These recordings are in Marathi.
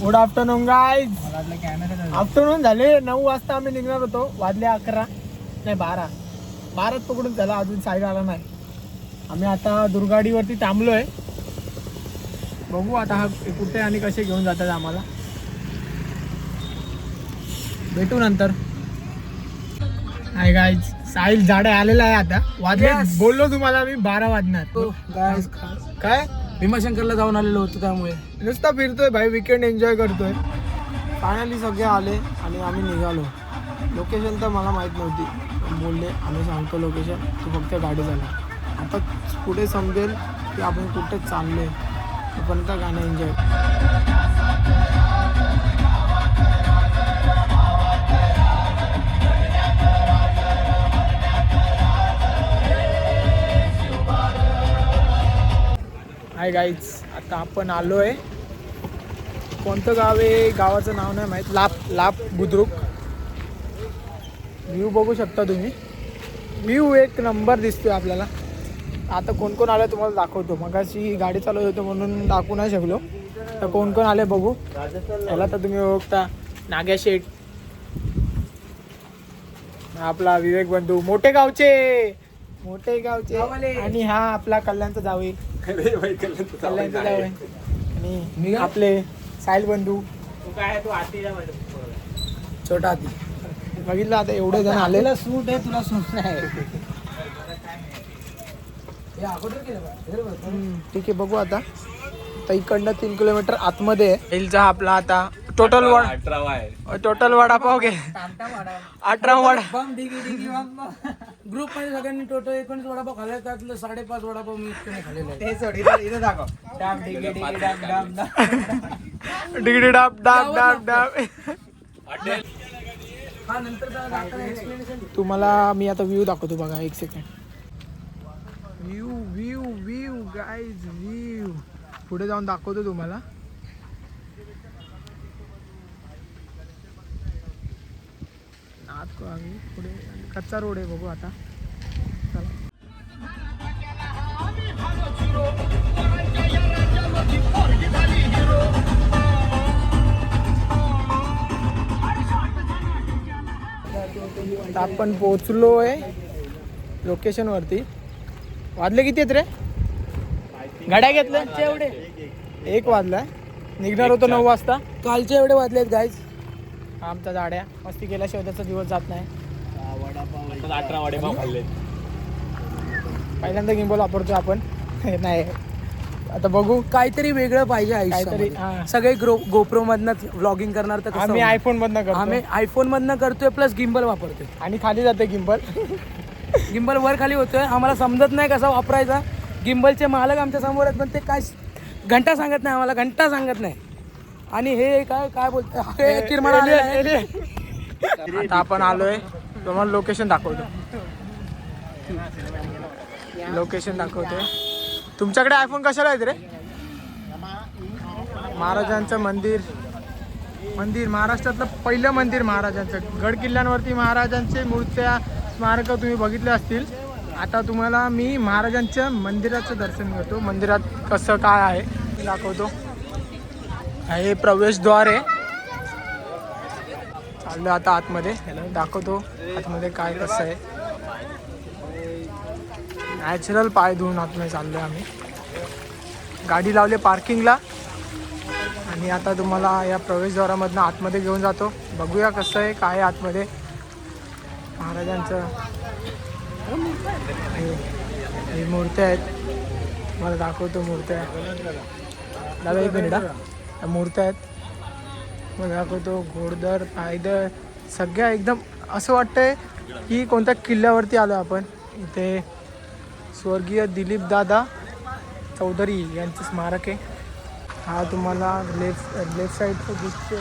गुड आफ्टरनून गाईज आफ्टरनून झाले. नऊ वाजता आम्ही निघणार होतो. वाजले अकरा नाही बारा. बाराच पकडून झाला. अजून साईड आला नाही. आम्ही आता दुर्गाडीवरती थांबलोय. बघू आता हा कुठे आणि कसे घेऊन जातात आम्हाला. भेटू नंतर. हाय गाईज साहिल झाडे आलेला आहे आता. वाजले. बोललो तुम्हाला मी बारा वाजणार. गाईस काय? भीमाशंकरला जाऊन आलेलो होतो त्यामुळे. नुसता फिरतोय भाई विकेंड एन्जॉय करतोय. फायनली सगळे आले आणि आम्ही निघालो. लोकेशन तर मला माहीत नव्हती. बोलले आम्ही सांगतो लोकेशन तू फक्त गाडी झाला आता पुढे समजेल की आपण कुठे चाललोय. तोपर्यंत गाणं एन्जॉय हाय गाईज आता आपण आलो आहे कोणतं गाव आहे? गावाचं नाव नाही माहीत. लाप लाप बुद्रुक. व्ह्यू बघू शकता तुम्ही. व्ह्यू एक नंबर दिसतोय आपल्याला. आता कोण कोण आलं तुम्हाला दाखवतो. मगाशी गाडी चालवत होतो म्हणून दाखवू नाही शकलो. तर कोण कोण आले बघू. त्याला तर तुम्ही ओळखता. नाग्या शेठ आपला विवेक बंधू. मोठे गावचे. मोठे गावचे आणि हा आपला कल्याणचा जावे कल्याणचा जावे आणि आपले साहिल बंधू. छोटा हाती बघितलं आता एवढे जण आले. सूट आहे तुला सूट नाही. ठीक आहे बघू आता. इकडनं तीन किलोमीटर आतमध्ये आहे. आपला आता टोटल वडा टोटल वडापाव घे. अठरा वडा बम डिगी डिगी बम बम. ग्रुपमध्ये सगळ्यांनी टोटल एकोणीस वडापाव खाल्ले त्यातलं साडेपाच वडापाव मी नाही खाल्लेले आहेत. डाम डिगी डिगी डाम हा. तुम्हाला मी आता व्ह्यू दाखवतो बघा एक second view view view guys view पुढे जाऊन दाखवतो तुम्हाला. आत आम्ही. पुढे कच्चा रोड आहे बघू आता. चला. आपण पोचलो आहे लोकेशनवरती वाजले किती आहेत रे? गाड्या घेतल्या? एवढे एक वाजलाय. निघणार होतो नऊ वाजता. कालचे एवढे वाजलेत गाईज आमच्या गाड्या मस्ती केल्याशिवाय त्याचा दिवस जात नाही. अठरा वडेपाव खाल्ले. पहिल्यांदा गिंबल वापरतो आपण. नाही. आता बघू. काहीतरी वेगळं पाहिजे काहीतरी आयुष्यामध्ये हा. सगळे ग्रो गोप्रो मधनच व्लॉगिंग करणार तर कसं आम्ही होणार? आयफोन मधनं करतो आम्ही आयफोन मधनं करतोय प्लस गिम्बल वापरतोय. आणि खाली जाते गिंबल गिम्बल वर खाली होतोय. आम्हाला समजत नाही कसा वापरायचा. गिम्बलचे मालक आमच्यासमोर आहेत पण ते काय घंटा सांगत नाही आम्हाला. घंटा सांगत नाही. आणि हे काय काय आलेलं आहे. आता आपण आलोय. तुम्हाला लोकेशन दाखवतो. लोकेशन दाखवतोय. तुमच्याकडे आयफोन कशाला आहेत रे? महाराजांचं मंदिर. मंदिर महाराष्ट्रातलं पहिलं मंदिर महाराजांचं. गड किल्ल्यांवरती महाराजांचे मूर्त्या स्मारक तुम्ही बघितले असतील. आता तुम्हाला मी महाराजांच्या मंदिराचं दर्शन करतो मंदिरात कसं काय आहे दाखवतो. हे प्रवेशद्वार आहे. चाललो आता आतमध्ये. दाखवतो आतमध्ये काय कसं आहे. नॅचरल पाय धुवून आतमध्ये चाललोय आम्ही. गाडी लावली पार्किंगला आणि आता तुम्हाला या प्रवेशद्वारामधनं आतमध्ये घेऊन जातो. बघूया कसं आहे काय आतमध्ये. महाराजांचं हे मूर्त्या आहेत. मला दाखवतो मूर्त्या. दादा एक मिनिट हा. मूर्त्या आहेत. मग दाखवतो घोडदर पायदळ सगळ्या एकदम असं वाटतंय की कोणत्या किल्ल्यावरती आलो आपण. इथे स्वर्गीय दिलीप दादा चौधरी यांचं स्मारक आहे. हा तुम्हाला लेफ्ट लेफ्ट साईडचं दिसतो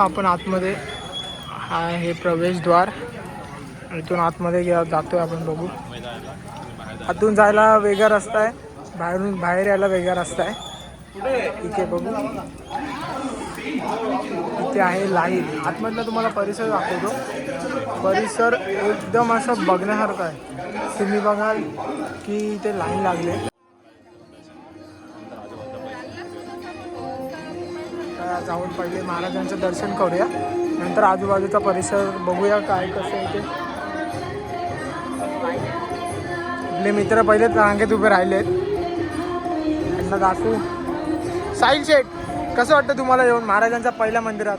आपण आतमध्ये हा हे प्रवेशद्वार. इथून आतमध्ये जातो जातोय आपण बघू. आतून जायला वेगळा रस्ता आहे. बाहेरून बाहेर यायला वेगळा रस्ता आहे. इथे बघू. इथे आहे लाईन. आतमधला तुम्हाला परिसर दाखवतो. परिसर एकदम असं बघण्यासारखं आहे. तुम्ही बघाल की इथे लाईन लागले जाऊन पहिले महाराजांचं दर्शन करूया. नंतर आजूबाजूचा परिसर बघूया काय कसं आहे ते. आपले मित्र पहिलेच रांगेत उभे राहिले. आहेत त्यांना दाखवू. साहिल शेठ कसं वाटतं तुम्हाला येऊन महाराजांच्या पहिल्या मंदिरात?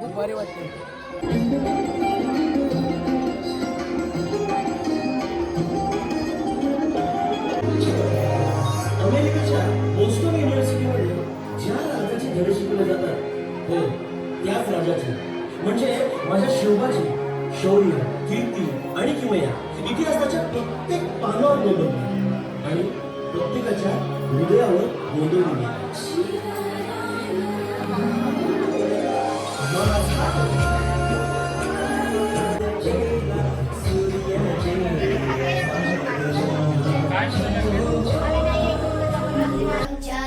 खूप भारी वाटते त्याच राजाचे म्हणजे माझ्या शिवबाजी शौर्य कीर्ती आणि किमया इतिहासाच्या प्रत्येक पानावर नोंदवली आणि प्रत्येकाच्या हृदयावर नोंदवली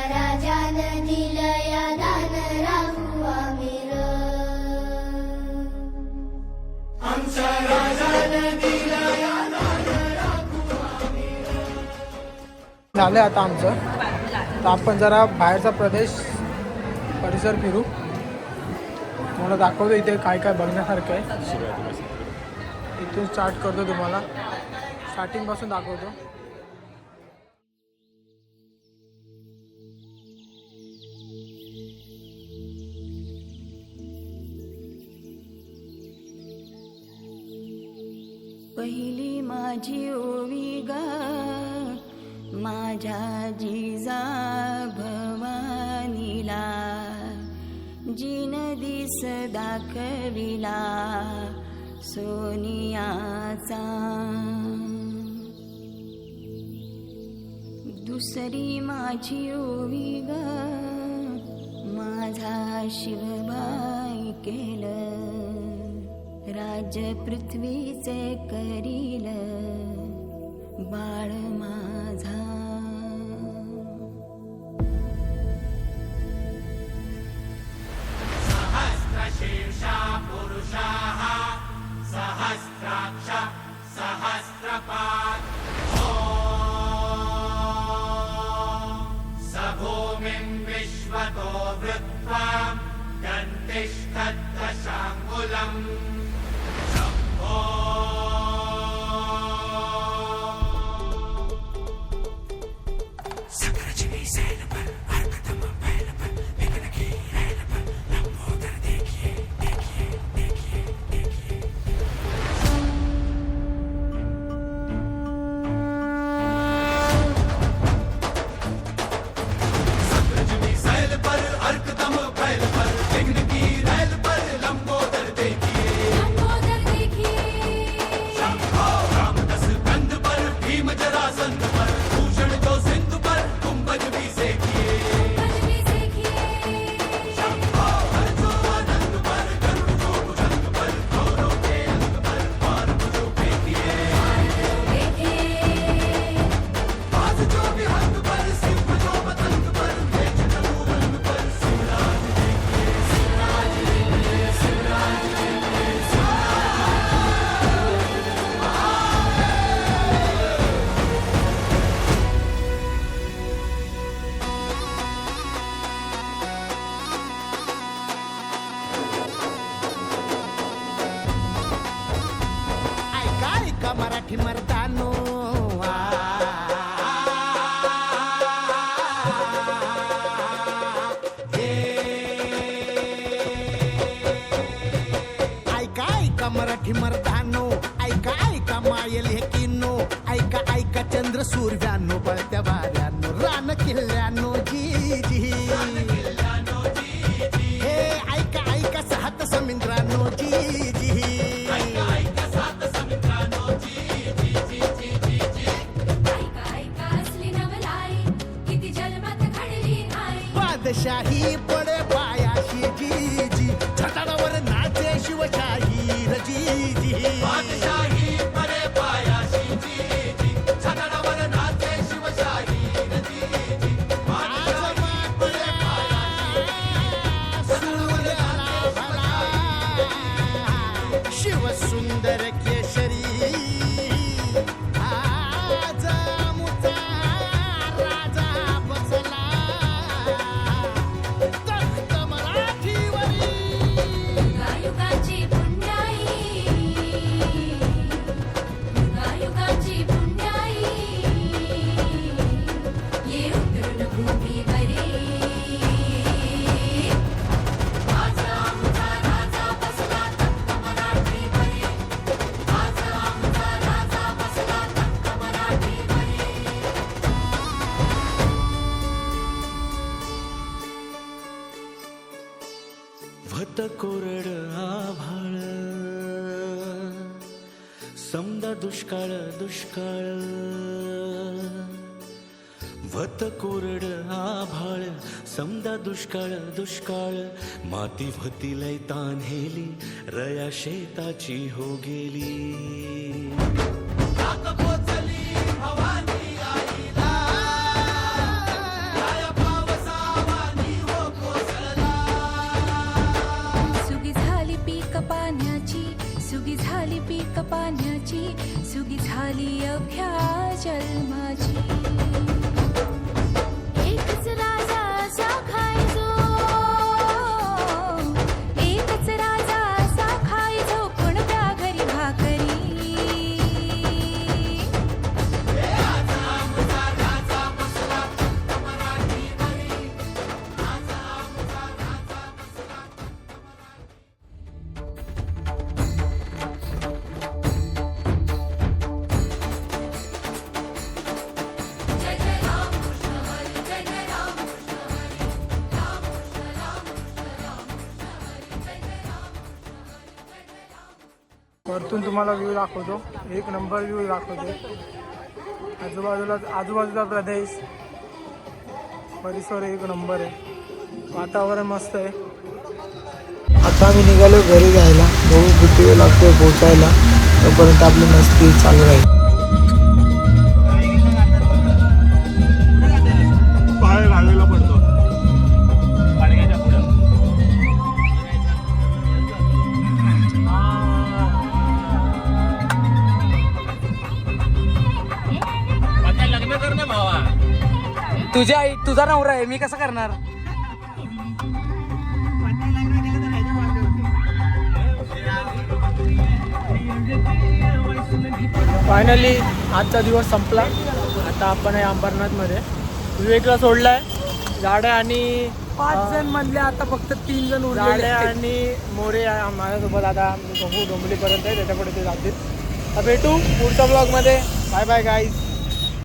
राजा दिल झालं आता आमचं. तर आपण जरा बाहेरचा प्रदेश परिसर फिरू. तुम्हाला दाखवतो इथे काय काय बघण्यासारखं आहे. इथून स्टार्ट करतो तुम्हाला. स्टार्टिंगपासून दाखवतो. पहिली माझी ओवी गा. माझ्या जिजा भवानीला जिन दिस दाखविला सोनियाचा. दुसरी माझी ओवी ग माझा शिवबाई केलं राज्य पृथ्वीचे करील बाळ मा ऐका मराठी भत कोरड आभाळ. समदा दुष्काळ दुष्काळ. भत कोरड आभाळ समदा दुष्काळ दुष्काळ. माती भती लय तान्हेली रया शेताची हो गेली. वरतून तुम्हाला व्ह्यू दाखवतो. एक नंबर व्ह्यू दाखवतो. आजूबाजूला आजूबाजूचा प्रदेश. परिसर एक नंबर आहे. वातावरण मस्त आहे. आता आम्ही निघालो घरी जायला. बघू किती वेळ लागतोय पोचायला. तोपर्यंत आपली मस्ती चालू राहील. तुझ्या आई तुझा नवरा आहे मी कसं करणार? फायनली आजचा दिवस संपला. आता आपण आहे अंबरनाथमध्ये. विवेकला सोडलाय. झाडे आणि पाच जण मधले आता फक्त तीन जण झाडे आहेत. आणि मोरे आहे माझ्यासोबत आता बघू डोंबलीपर्यंत आहे त्याच्यापुढे ते जातील. भेटू पुढच्या ब्लॉगमध्ये बाय बाय गाईज